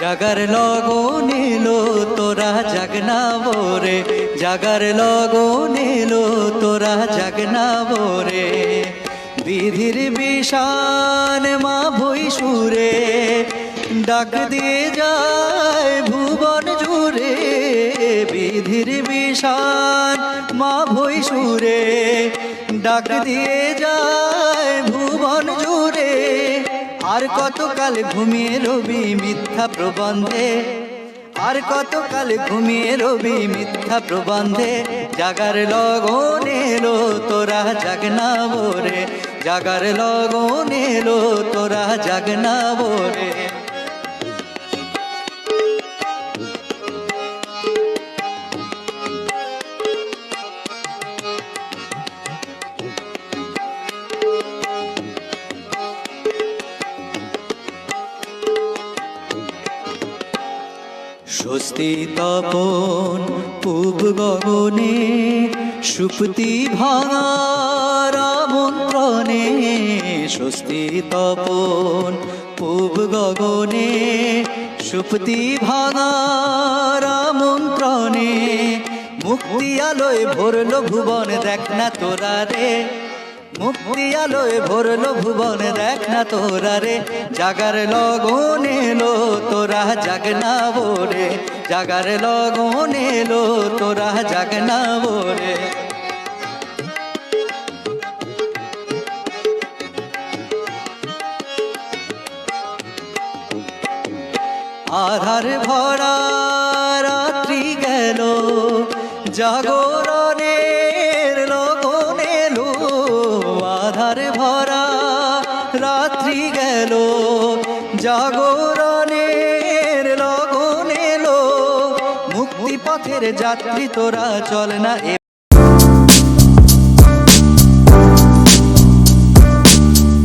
জাগার লগন এলো, তোরা জাগনা বোরে জাগার লগন এলো, তোরা জাগনা বোরে বিধির বিষান মা ভই সুরে ডাক দিয়ে যায় ভুবন জুড়ে বিধির বিষান মা ভই সুরে ডাক দিয়ে যায় ভুবন জুড়ে আর কতকাল ঘুমিয়ে রবি মিথ্যা প্রবন্ধে? আর কতকাল ঘুমিয়ে রবি মিথ্যা প্রবন্ধে? জাগার লগন এলো তোরা জাগনা বোরে জাগার লগন এলো তোরা জাগনা বোরে স্বস্তি তপন পূব গগনে, সুপ্তি ভাঙার আমন্ত্রণে, স্বস্তি তপন পূব গগনে, সুপ্তি ভাঙার আমন্ত্রণে। মুক্তি আলোয় ভরলো ভুবন দেখ না তোরা রে। মুক্তি আলোয় ভরলো ভুবন, দেখ না তোরা রে। জাগার লগন এলো, তোরা জাগনা বোরে জাগার লগন এলো, তোরা জাগনা বোরে আধার ভরা রাত্রি গেল জাগরণের আধার ভরা রাত্রি গেল। জাগরণের লগন এলো। মুক্তি পথের যাত্রী তোরা চল না